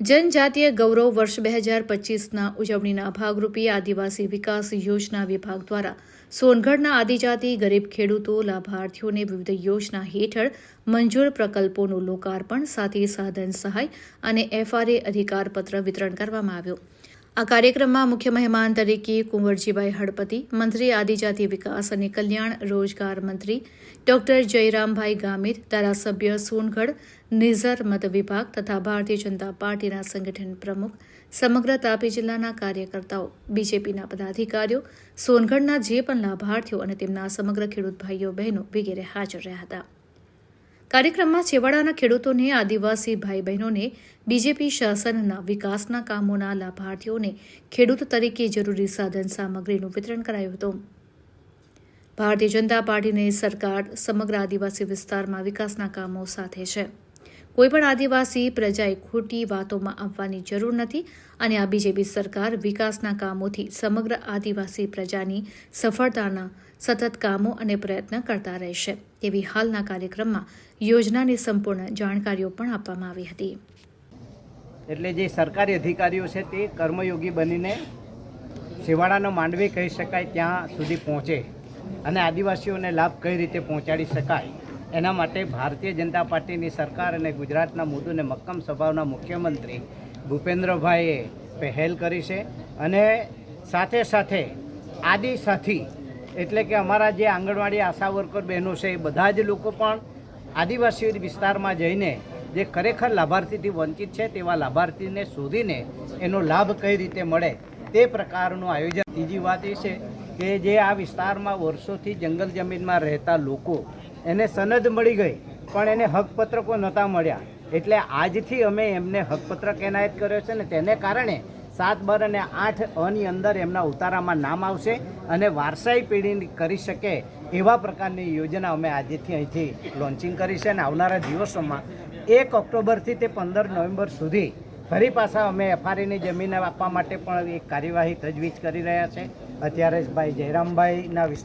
જનજાતીય ગૌરવ વર્ષ બે હજાર પચીસના ઉજવણીના ભાગરૂપે આદિવાસી વિકાસ યોજના વિભાગ દ્વારા સોનગઢના આદિજાતિ ગરીબ ખેડૂતો, લાભાર્થીઓને વિવિધ યોજના હેઠળ મંજૂર પ્રકલ્પોનું લોકાર્પણ, સાથે સાધન સહાય અને એફઆરએ અધિકારપત્ર વિતરણ કરવામાં આવ્યું. આ કાર્યક્રમમાં મુખ્ય મહેમાન તરીકે કુંવરજીભાઈ હળપતિ, મંત્રી આદિજાતિ વિકાસ અને કલ્યાણ રોજગાર મંત્રી ડોક્ટર જયરામભાઈ ગામિત, ધારાસભ્ય સોનગઢ, નિઝર મત વિભાગ તથા ભારતીય જનતા પાર્ટીના સંગઠન પ્રમુખ, સમગ્ર તાપી જિલ્લાના કાર્યકર્તાઓ, બીજેપીના પદાધિકારીઓ, સોનગઢના જે પણ લાભાર્થીઓ અને તેમના સમગ્ર ખેડૂત ભાઈઓ બહેનો વગેરે હાજર રહ્યા હતા. કાર્યક્રમમાં છેવાડાના ખેડૂતોને આદિવાસી ભાઈ બહેનોને બીજેપી શાસનના વિકાસના કામોના લાભાર્થીઓને ખેડૂત તરીકે જરૂરી સાધન સામગ્રીનું વિતરણ કરાયું હતું. ભારતીય જનતા પાર્ટીની સરકાર સમગ્ર આદિવાસી વિસ્તારમાં વિકાસના કામો સાથે છે. કોઈપણ આદિવાસી પ્રજાએ ખોટી વાતોમાં આવવાની જરૂર નથી અને આ બીજેપી સરકાર વિકાસના કામોથી સમગ્ર આદિવાસી પ્રજાની સફળતાના સતત કામો અને પ્રયત્ન કરતા રહેશે તેવી હાલના કાર્યક્રમમાં યોજનાની સંપૂર્ણ જાણકારીઓ પણ આપવામાં આવી હતી. એટલે જે સરકારી અધિકારીઓ છે તે કર્મયોગી બનીને છેવાડાનો માંડવી કહી શકાય ત્યાં સુધી પહોંચે અને આદિવાસીઓને લાભ કઈ રીતે પહોંચાડી શકાય એના માટે ભારતીય જનતા પાર્ટીની સરકાર અને ગુજરાતના મૃદુ અને મક્કમ સ્વભાવના મુખ્યમંત્રી ભૂપેન્દ્રભાઈએ પહેલ કરી છે અને સાથે સાથે આદિ સાથી એટલે કે અમારા જે આંગણવાડી આશા વર્કર બહેનો છે, એ બધા જ લોકો પણ આદિવાસી વિસ્તારમાં જઈને જે ખરેખર લાભાર્થીથી વંચિત છે, તેવા લાભાર્થીને શોધીને એનો લાભ કઈ રીતે મળે તે પ્રકારનું આયોજન. ત્રીજી વાત એ છે કે જે આ વિસ્તારમાં વર્ષોથી જંગલ જમીનમાં રહેતા લોકો, એને સનદ મળી ગઈ, પણ એને હકપત્રકો નહોતા મળ્યા. એટલે આજથી અમે એમને હકપત્રક એનાયત કર્યો છે ને તેને કારણે સાત બર અને આઠ અની અંદર એમના ઉતારામાં નામ આવશે અને વારસાઈ પેઢી કરી શકે એવા પ્રકારની યોજના અમે આજેથી અહીંથી લોન્ચિંગ કરી છે અને આવનારા દિવસોમાં એક ઓક્ટોબરથી તે પંદર નવેમ્બર સુધી ફરી પાછા અમે એફઆરઈની જમીન આપવા માટે પણ એક કાર્યવાહી તજવીજ કરી રહ્યા છે. અત્યારે ભાઈ જયરામભાઈના વિસ્તાર